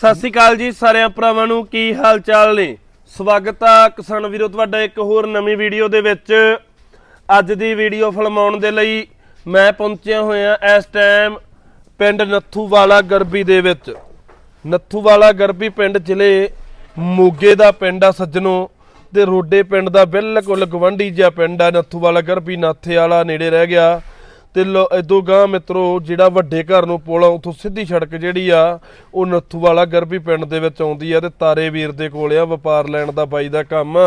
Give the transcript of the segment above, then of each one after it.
ਸਤਿ ਸ਼੍ਰੀ ਅਕਾਲ ਜੀ ਸਾਰਿਆਂ ਭਰਾਵਾਂ ਨੂੰ, ਕੀ ਹਾਲ ਚਾਲ ਨੇ? ਸਵਾਗਤ ਆ ਕਿਸਾਨ ਵੀਰੋ, ਤੁਹਾਡਾ ਇੱਕ ਹੋਰ ਨਵੀਂ ਵੀਡੀਓ ਦੇ ਵਿੱਚ। ਅੱਜ ਦੀ ਵੀਡੀਓ ਫਿਲਮਾਉਣ ਦੇ ਲਈ ਮੈਂ ਪਹੁੰਚਿਆ ਹੋਇਆ ਇਸ ਟਾਈਮ ਪਿੰਡ ਨੱਥੂਵਾਲਾ ਗਰਬੀ ਦੇ ਵਿੱਚ। ਨੱਥੂਵਾਲਾ ਗਰਬੀ ਪਿੰਡ ਜ਼ਿਲ੍ਹੇ ਮੋਗੇ ਦਾ ਪਿੰਡ ਆ ਸੱਜਣੋ, ਤੇ ਰੋਡੇ ਪਿੰਡ ਦਾ ਬਿਲਕੁਲ ਗਵੰਡੀ ਜਿਹਾ ਪਿੰਡ ਆ ਨੱਥੂਵਾਲਾ ਗਰਬੀ ਨਾਥੇ ਵਾਲਾ ਨੇੜੇ ਰਹਿ ਗਿਆ। ਤੇ ਲੋ- ਇਦੋਂ ਗਾਂ ਮਿੱਤਰੋ, ਜਿਹੜਾ ਵੱਡੇ ਘਰ ਨੂੰ ਪੁਲ ਆ, ਉਥੋਂ ਸਿੱਧੀ ਸੜਕ ਜਿਹੜੀ ਆ, ਉਹ ਨੱਥੂ ਵਾਲਾ ਗਰਬੀ ਪਿੰਡ ਦੇ ਵਿੱਚ ਆਉਂਦੀ ਆ ਤੇ ਤਾਰੇ ਵੀਰ ਦੇ ਕੋਲ ਆ, ਵਪਾਰ ਲੈਣ ਦਾ ਬਾਈ ਦਾ ਕੰਮ।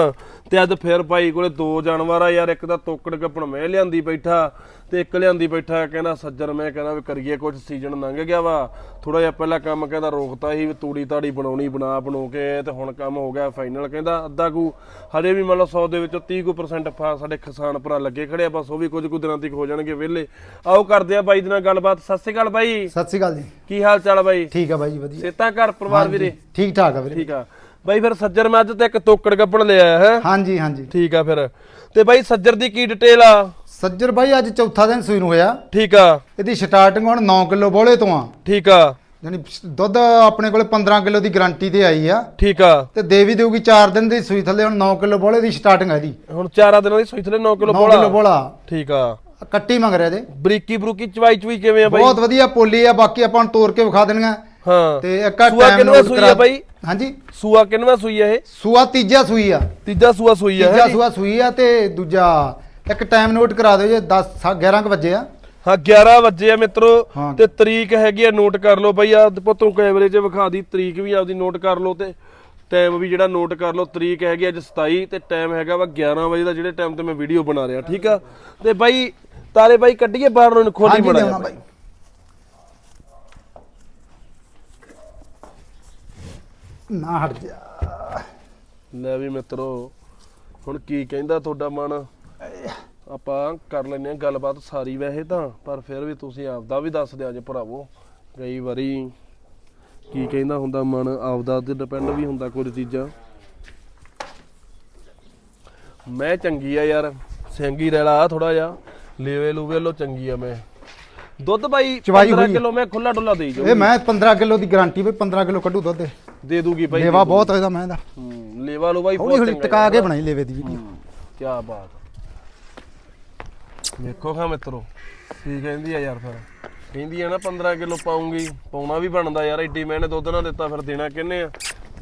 ਤੇ ਅੱਜ ਫਿਰ ਬਾਈ ਕੋਲੇ ਦੋ ਜਾਨਵਰ ਆ ਯਾਰ, ਇੱਕ ਤਾਂ ਤੋਕੜ ਗੱਪਣ ਮੈਂ ਲਿਆਂਦੀ ਬੈਠਾ ਤੇ ਇੱਕ ਲਿਆਂਦੀ ਬੈਠਾ, ਕਹਿੰਦਾ, ਸੱਜਣ, ਮੈਂ ਕਹਿੰਦਾ ਵੀ ਕਰੀਏ ਕੁਝ ਸੀਜ਼ਨ ਲੰਘ ਗਿਆ ਵਾ। ਥੋੜਾ ਜਿਹਾ ਪਹਿਲਾਂ ਕੰਮ ਕਹਿੰਦਾ, ਰੋਕਤਾ ਸੀ ਵੀ ਤੂੜੀ ਤਾੜੀ ਬਣਾਉਣੀ, ਬਣਾ, ਬਣੋ ਕੇ ਤੇ ਹੁਣ ਕੰਮ ਹੋ ਗਿਆ ਫਾਈਨਲ ਕਹਿੰਦਾ, ਅੱਧਾ ਕੁ। ਹਜੇ ਵੀ ਮੰਨ ਲਓ 100 ਦੇ ਵਿੱਚੋਂ 30 ਕੁ percent ਫਾ ਸਾਡੇ ਕਿਸਾਨ ਭਰਾ ਲੱਗੇ ਖੜੇ ਆ, ਬਸ ਉਹ ਵੀ ਕੁਝ ਕੁ ਦਿਨਾਂ ਤੱਕ ਹੋ ਜਾਣਗੇ ਵਿਹਲੇ। ਆਓ ਕਰਦੇ ਆ ਬਾਈ ਦੇ ਨਾਲ ਗੱਲਬਾਤ। ਸਤਿ ਸ਼੍ਰੀ ਅਕਾਲ ਬਾਈ। ਸਤਿ ਸ਼੍ਰੀ ਅਕਾਲ ਜੀ। ਕੀ ਹਾਲ ਚਾਲ ਆ ਬਾਈ? ਠੀਕ ਆ ਬਾਈ ਜੀ ਵਧੀਆ। ਸੇਤਾ ਘਰ ਪਰਿਵਾਰ ਵੀਰੇ? ਠੀਕ ਠਾਕ ਆ ਵੀਰੇ। ਠੀਕ ਆ। ਬਾਈ ਫਿਰ ਸੱਜਰ ਮੈਂ ਅੱਜ ਤੇ ਇੱਕ ਤੋਕੜ ਗੱਪਣ ਲਿਆ ਹੈ? ਹਾਂਜੀ ਹਾਂਜੀ। ਠੀਕ ਆ ਫਿਰ। ਤੇ ਬਾਈ ਸੱਜਰ ਦੀ ਕੀ ਡਿਟੇਲ ਆ? ਸੱਜਰ ਬਾਈ ਅੱਜ ਚੌਥਾ ਦਿਨ ਸੂਈ ਨੂੰ ਹੋਇਆ। ਠੀਕ ਆ। ਇਹਦੀ ਸਟਾਰਟਿੰਗ ਹੁਣ 9 ਕਿਲੋ ਬੋਲੇ ਤੋਂ ਆ। ਠੀਕ ਆ। ਯਾਨੀ ਦੁੱਧ ਆਪਣੇ ਕੋਲੇ 15 ਕਿਲੋ ਦੀ ਗਾਰੰਟੀ ਤੇ ਆਈ ਆ। ਠੀਕ ਆ। ਤੇ ਦੇ ਵੀ ਦੇਊਗੀ 4 ਦਿਨ ਦੀ ਸੂਈ ਥੱਲੇ ਹੁਣ 9 ਕਿਲੋ ਬੋਲੇ ਦੀ ਸਟਾਰਟਿੰਗ ਆ ਇਹਦੀ। ਹੁਣ ਚਾਰਾਂ ਦਿਨਾਂ ਦੀ ਸੂਈ ਥਲੇ 9 ਕਿਲੋ 9 ਬੋਲਾ। ਕਿਲੋ ਬੋਲਾ। ਠੀਕ ਆ। ਕੱਟੀ ਮੰਗ ਰਿਹਾ ਜੇ ਬਰੀਕੀ ਬਰੂਕੀ ਚਵਾਈ ਚੁਈ ਕਿਵੇਂ ਆ ਬਾਈ? ਬਹੁਤ ਵਧੀਆ ਪੋਲੀ ਆ ਬਾਕੀ ਆਪਾਂ ਨੂੰ ਤੋੜ ਕੇ ਵਿਖਾ ਦੇਣੀਆਂ। ਹਾਂ। ਤੇ ਇੱਕ ਆ ਸੂਆ ਨੋਟ ਸੂਈ ਆ ਬਾਈ? ਹਾਂਜੀ। ਸੂਆ ਕਿੰਨਵਾ ਸੂਈ ਆ ਇਹ? ਸੂਆ ਤੀਜਾ ਸੂਈ ਆ। ਤੀਜਾ ਸੂਆ ਸੂਈ ਆ ਤੀਜਾ? ਸੂਆ ਸੂਈ ਆ ਤੇ ਦੂਜਾ ਇੱਕ ਟਾਈਮ ਨੋਟ ਕਰਾ ਦਿਓ ਜੇ 10 11 ਕੁ ਵਜੇ ਆ। ਹਾਂ 11 ਵਜੇ ਆ ਮਿੱਤਰੋ। ਤੇ ਤਰੀਕ ਹੈਗੀ ਆ ਨੋਟ ਕਰ ਲਓ ਬਈ ਆ ਪੁੱਤੋਂ ਕੈਮਰੇ 'ਚ ਵਿਖਾ ਦੀ ਤਰੀਕ ਵੀ ਆਪਦੀ ਨੋਟ ਕਰ ਲਓ ਤੇ ਟਾਈਮ ਵੀ ਜਿਹੜਾ ਨੋਟ ਕਰ ਲਓ ਤਰੀਕ ਹੈਗੀ ਅੱਜ 27 ਤੇ ਟਾਈਮ ਹੈਗਾ ਵਾ 11 ਵਜੇ ਦਾ ਜਿਹੜੇ ਟਾਈਮ ਤੇ ਮੈਂ ਵੀਡੀਓ ਬਣਾ ਰਿਹਾ ਠੀਕ ਆ? ਤੇ ਬਾਈ ਤਾਰੇ ਬਾਈ ਕੱਢੀਏ ਬਾਹਰ ਨੂੰ ਖੋਲੀ ਬਣਾ ਬਾਈ। ਨਾ ਹਟ ਜਾ। ਲੈ ਵੀ ਮਿੱਤਰੋ ਹੁਣ ਕੀ ਕਹਿੰਦਾ ਤੁਹਾਡਾ ਮਨ? ਆਪਾਂ ਕਰ ਲੈਨੇ ਆ ਗੱਲਬਾਤ ਸਾਰੀ ਵੈਸੇ ਤਾਂ ਪਰ ਫਿਰ ਵੀ ਤੁਸੀਂ ਆਪਦਾ ਵੀ ਦੱਸ ਦਿਓ ਜੇ ਭਰਾਵੋ ਕਈ ਵਾਰੀ ਕੀ ਕਹਿੰਦਾ ਹੁੰਦਾ ਮਨ ਆਪਦਾ ਤੇ ਡਿਪੈਂਡ ਵੀ ਹੁੰਦਾ ਕੁਝ ਚੀਜ਼ਾਂ। ਮੈਂ ਚੰਗੀ ਆ ਯਾਰ ਸਿੰਗੀ ਰੈਲਾ ਥੋੜਾ ਜਿਹਾ ਲੇਵੇ ਲੂਵੇ ਲੋ ਚੰਗੀ ਆ ਮੈਂ। ਦੁੱਧ ਬਾਈ ਚਵਾਈ 15 ਹੋਈ। ਕਿਲੋ ਮੈਂ ਖੁੱਲਾ ਡੁੱਲਾ ਦੇਈ ਜਾਊਂ ਇਹ ਮੈਂ 15 ਕਿਲੋ ਦੀ ਗਾਰੰਟੀ ਵੀ 15 ਕਿਲੋ ਕੱਢੂ ਦੁੱਧ ਦੇ ਦੂਗੀ ਬਾਈ ਲੇਵਾ ਬਹੁਤ ਹੋਇਦਾ ਮੈਂ ਦਾ ਹੂੰ, ਲੇਵਾ ਲੋ ਬਾਈ ਹੌਲੀ ਹੌਲੀ ਚੰਗਾ ਟਿਕਾ ਕੇ। ਬਣਾਈ ਲੇਵੇ ਦੀ ਵੀਡੀਓ ਕੀ ਬਾਤ ਵੇਖੋ ਖਾਂ ਮਿੱਤਰੋ ਕੀ ਕਹਿੰਦੀ ਆ ਯਾਰ ਫਿਰ। ਕਹਿੰਦੀ ਆ ਨਾ 15 ਕਿਲੋ ਪਾਉਂਗੀ। ਪਾਉਣਾ ਵੀ ਬਣਦਾ ਯਾਰ ਐਡੀ ਮਿਹਨਤ ਦੁੱਧ ਨਾ ਦਿੱਤਾ ਫਿਰ ਦੇਣਾ ਕਿੰਨੇ ਆ?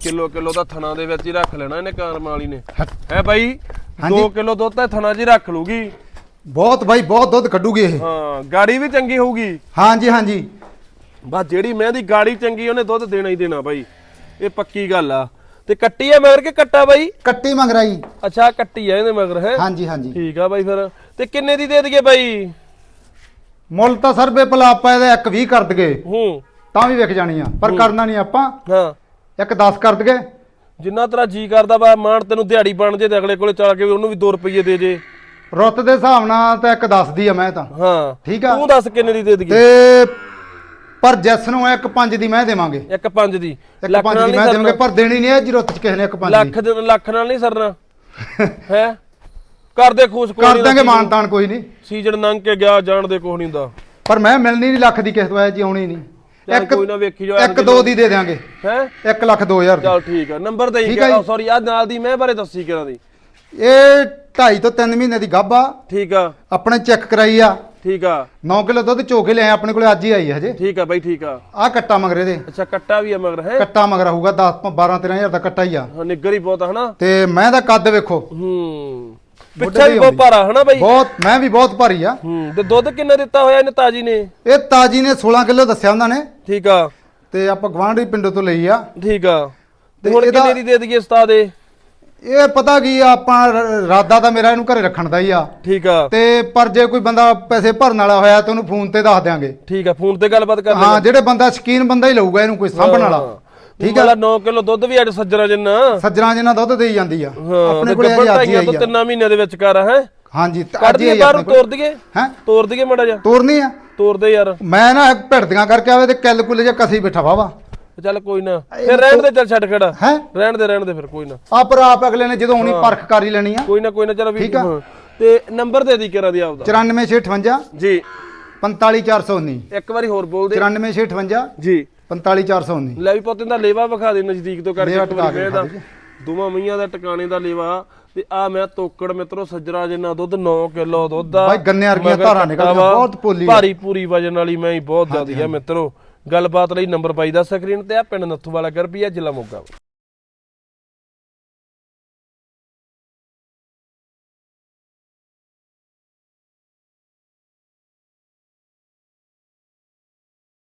ਕਿਲੋ ਕਿਲੋ ਦਾ ਥਣਾ ਦੇ ਵਿੱਚ ਹੀ ਰੱਖ ਲੈਣਾ ਇਹਨੇ ਕਾਰਮ ਵਾਲੀ ਨੇ। ਹੈ ਬਾਈ? ਹਾਂਜੀ। 2 ਕਿਲੋ ਦੁੱਧ ਤਾਂ ਥਣਾ 'ਚ ਹੀ ਰੱਖ ਲੂਗੀ ਬਹੁਤ ਬਾਈ ਬਹੁਤ ਦੁੱਧ ਕੱਢੂਗੀ ਇਹ। ਹਾਂ ਗਾੜੀ ਵੀ ਚੰਗੀ ਹੋਊਗੀ। ਹਾਂਜੀ ਹਾਂਜੀ। ਬਸ ਜਿਹੜੀ ਮੈਂ ਦੀ ਗਾੜੀ ਚੰਗੀ ਉਹਨੇ ਦੁੱਧ ਦੇਣਾ ਹੀ ਦੇਣਾ ਬਾਈ। ਇਹ ਪੱਕੀ ਗੱਲ ਆ। ਤੇ ਕੱਟੀ ਆ ਮਗਰ ਕਿ ਕੱਟਾ ਬਾਈ? ਕੱਟੀ ਮੰਗ ਰਹੀ ਅੱਛਾ ਕੱਟੀ ਆ ਇਹਦੇ ਮਗਰ ਹੈ? ਹਾਂਜੀ ਹਾਂਜੀ। ਠੀਕ ਆ ਬਾਈ ਫਿਰ। ਤੇ ਕਿੰਨੇ ਦੀ ਦੇ ਦਈਏ ਬਾਈ? ਮੁੱਲ ਤਾਂ ਸਰ ਬੇਪਲ ਆਪਾਂ ਇਹਦਾ ਇੱਕ 20 ਕਰ ਦਗੇ ਹੂੰ। ਤਾਂ ਵੀ ਵਿਕ ਜਾਣੀ ਆ। ਪਰ ਕਰਨਾ ਨਹੀਂ ਆਪਾਂ। ਹਾਂ। ਇੱਕ 10 ਕਰ ਦਗੇ ਜਿੰਨਾ ਤੇਰਾ ਜੀ ਕਰਦਾ ਵਾ ਮਾਨ ਤੈਨੂੰ ਦਿਹਾੜੀ ਬਣ ਜੇ ਤੇ ਅਗਲੇ ਕੋਲੇ ਚੱਲ ਕੇ ਉਹਨੂੰ ਵੀ 2 ਰੁਪਏ ਦੇ ਜੇ। ਰੁੱਤ ਦੇ ਹਿਸਾਬ ਨਾਲ ਤਾਂ ਇੱਕ 10 ਦੀ ਆ ਮੈਂ ਤਾਂ। ਹਾਂ। ਠੀਕ ਆ? ਤੂੰ ਦੱਸ ਕਿੰਨੇ ਦੀ ਦੇ ਦਈਏ? ਤੇ ਪਰ ਜੈਸ ਨੂੰ ਇੱਕ 5 ਦੀ ਮੈਂ ਦੇਵਾਂਗੇ। ਇੱਕ ਪੰਜ ਦੀ। ਇੱਕ ਲੱਖ 5 ਨਾਲ ਦੀ ਨਹੀਂ ਮੈਂ ਦੇਵਾਂਗੇ ਪਰ ਦੇਣੀ ਨਹੀਂ ਹੈ ਜੀ ਰੁੱਤ ਚ ਕਿਸੇ ਨੇ ਇੱਕ 5 ਦੀ। ਲੱਖ ਦੇ ਲੱਖ ਨਾਲ ਨਹੀਂ ਸਰਨਾ। ਹੈ? ਕਰਦੇ ਖੁਸ਼ ਕੋਈ ਕਰ ਦਾਂਗੇ ਮਾਨਤਾਨ ਕੋਈ ਨਹੀਂ। ਸੀਜ਼ਨ ਲੰਘ ਕੇ ਗਿਆ ਜਾਣ ਦੇ ਕੁਛ ਨਹੀਂ ਹੁੰਦਾ। ਪਰ ਮੈਂ ਮਿਲਣੀ ਨਹੀਂ ਲੱਖ ਦੀ ਕਿਸ ਤੋਂ ਆਇਆ ਜੀ ਆਉਣੀ ਨਹੀਂ। ਚੱਲ ਕੋਈ ਨਾ ਵੇਖੀ ਜਾਓ ਇੱਕ ਦੋ ਦੀ ਦੇ ਦਿਆਂਗੇ। ਹੈ? 1 ਲੱਖ 2000 ਦੀ। ਚੱਲ ਠੀਕ ਆ ਨੰਬਰ ਆ ਗਿਆ। ਜੀ। ਸੌਰੀ ਆ ਨਾਲ ਦੀ ਮੈਂ ਬਾਰੇ ਦੱਸੀ ਕਿਹਨਾਂ ਦੀ? ਇਹ 2.5 ਤੋਂ 3 ਮਹੀਨੇ ਦੀ ਗੱਭ ਆ। ਠੀਕ ਆ। ਆਪਣੇ ਚੈੱਕ ਕਰਾਈ ਆ। ਠੀਕ ਆ। 9 ਕਿਲੋ ਦੁੱਧ ਚੋ ਕੇ ਲਿਆਏ ਆਪਣੇ ਕੋਲੇ ਅੱਜ ਹੀ ਆਈ ਹੈ ਹਜੇ। ਠੀਕ ਆ ਬਾਈ ਠੀਕ ਆ। ਆ ਕੱਟਾ ਮਗਰੇ ਦੇ ਅੱਛਾ ਕੱਟਾ ਵੀ ਆ ਮਗਰ ਹੈ? ਕੱਟਾ ਮਗਰ ਹੋਊਗਾ 10 12 13000 ਦਾ ਕੱਟਾ ਹੀ ਆ। ਹਾਂ ਨਿੱਗਰ ਹੀ ਬਹੁਤ ਆ ਹਨਾ? ਤੇ ਮੈਂ ਦਾ ਕੱਦ ਵੇਖੋ। ਹੂੰ। ਪਿੱਛੇ ਵੀ ਬਹੁਤ। ਭਾਰਾ ਹਨਾ ਬਾਈ? ਬਹੁਤ ਮੈਂ ਵੀ ਬਹੁਤ ਭਾਰੀ ਆ। ਹੂੰ ਤੇ ਦੁੱਧ ਕਿੰਨਾ ਦਿੱਤਾ ਹੋਇਆ ਇਹਨੇ ਤਾਜੀ ਨੇ? ਇਹ ਤਾਜੀ ਨੇ 16 ਕਿਲੋ ਦੱਸਿਆ ਉਹਨਾਂ ਨੇ। ਠੀਕ ਆ। ਤੇ ਆਪਾਂ ਗਵਾਂਢੀ ਪਿੰਡੋਂ ਤੋਂ ਲਈ ਆ। ਠੀਕ ਆ। ਤੇ ਹੁਣ ਕਿੰਨੇ ਦੀ ਦੇ ਦਈਏ ਉਸਤਾਦ ਇਹ? ਇਹ ਪਤਾ ਕੀ ਆ ਆਪਾਂ ਰ- ਇਰਾਦਾ ਤਾਂ ਮੇਰਾ ਇਹਨੂੰ ਘਰੇ ਰੱਖਣ ਦਾ ਹੀ ਆ। ਠੀਕ ਆ। ਤੇ ਪਰ ਜੇ ਕੋਈ ਬੰਦਾ ਪੈਸੇ ਭਰਨ ਵਾਲਾ ਹੋਇਆ ਤਾਂ ਉਹਨੂੰ ਫੋਨ ਤੇ ਦੱਸ ਦਿਆਂਗੇ। ਠੀਕ ਆ ਫੋਨ ਤੇ ਗੱਲਬਾਤ ਕਰ ਹਾਂ ਜਿਹੜੇ ਬੰਦਾ ਸ਼ਕੀਨ ਬੰਦਾ ਹੀ ਲਊਗਾ ਇਹਨੂੰ ਕੋਈ ਸਾਂਭਣ ਵਾਲਾ। ਠੀਕ ਆ? 9 ਕਿਲੋ ਦੁੱਧ ਵੀ ਅੱਜ ਸੱਜਰਾ ਜਿੰਨਾ। ਸੱਜਣਾ ਜਿੰਨਾ ਦੁੱਧ ਦੇਈ ਜਾਂਦੀ ਆ। ਹਾਂ ਆਪਣੇ ਤੇ ਕੋਲੇ ਅੱਜ ਹੀ ਆਈ ਤੋਂ ਆ। ਤਿੰਨਾਂ ਮਹੀਨਿਆਂ ਦੇ ਵਿੱਚ ਕਰ ਹੈ? ਹਾਂਜੀ ਤੇ ਅੱਜ ਹੀ ਬਾਹਰ ਤੋੜ ਦਈਏ? ਹੈ? ਤੋੜ ਦਈਏ ਮੜਾ ਜਾ ਤੋਰਨੀ ਆ? ਤੋੜ ਦੇ ਯਾਰ। ਮੈਂ ਨਾ ਭਿੜਦੀਆਂ ਕਰਕੇ ਆਵੇ ਤੇ ਕਿੱਲ ਕੁੱਲੇ ਜਿਹਾ ਕਸੀ ਬੈਠਾ ਵਾਵਾ ਚੱਲ ਕੋਈ ਨਾ। ਫਿਰ ਰਹਿਣ ਦੇ ਚੱਲ ਛੱਡ ਖੜਾ। ਹੈ? ਰਹਿਣ ਦੇ ਰਹਿਣ ਦੇ ਫਿਰ ਕੋਈ ਨਾ। ਆਪ ਆਪ ਅਗਲੇ ਨੇ ਜਦੋਂ ਹੁਣੀ ਪਰਖ ਕਰ ਹੀ ਲੈਣੀ ਆ। ਕੋਈ ਨਾ ਕੋਈ ਨਾ ਚਲੋ ਵੀ ਠੀਕ ਆ। ਹਾਂ। ਤੇ ਨੰਬਰ ਦੇ ਦੀ ਕਿਰਾ ਦੀ ਆਪਦਾ। 94658 ਜੀ। 45419 ਇੱਕ ਵਾਰੀ ਹੋਰ ਬੋਲ ਦੇ। 94658 ਜੀ। 45419 ਲੈ ਵੀ ਪੁੱਤ ਇਹਦਾ ਲੇਵਾ ਵਿਖਾ ਦੇ ਨਜ਼ਦੀਕ ਤੋਂ ਕਰਕੇ ਲੇਵਾ ਇੱਕ ਵਾਰੀ ਟਿਕਾ ਕੇ ਵੇਖਦਾ ਵਿਖਾ ਦੇ ਦੋਵਾਂ ਮਈਆਂ ਦਾ ਟਿਕਾਣੇ ਦਾ ਲੇਵਾ। ਤੇ ਆ ਮੈਂ ਤੋਕੜ ਮਿੱਤਰੋ ਸੱਜਰਾ ਜਿੰਨਾ ਦੁੱਧ 9 ਕਿਲੋ ਦੁੱਧ ਆ। ਬਾਈ ਗੰਨੇ ਵਰਗੀਆਂ ਮਗਰ ਧਾਰਾਂ ਨਿਕਲਦੀਆਂ, ਕੱਟਾ ਵਾ, ਬਹੁਤ ਪੋਲੀ ਆ। ਭਾਰੀ ਪੂਰੀ ਵਜਨ ਵਾਲੀ ਮੈਂ ਹੀ ਬਹੁਤ ਜ਼ਿਆਦੀ ਆ ਮਿੱਤਰੋ। ਗੱਲਬਾਤ ਲਈ ਨੰਬਰ ਪਾਈ ਦਾ ਸਕਰੀਨ ਤੇ ਆ ਪਿੰਡ ਨੱਥੂ ਵਾਲਾ ਗਰਬੀਆ ਜ਼ਿਲ੍ਹਾ ਮੋਗਾ।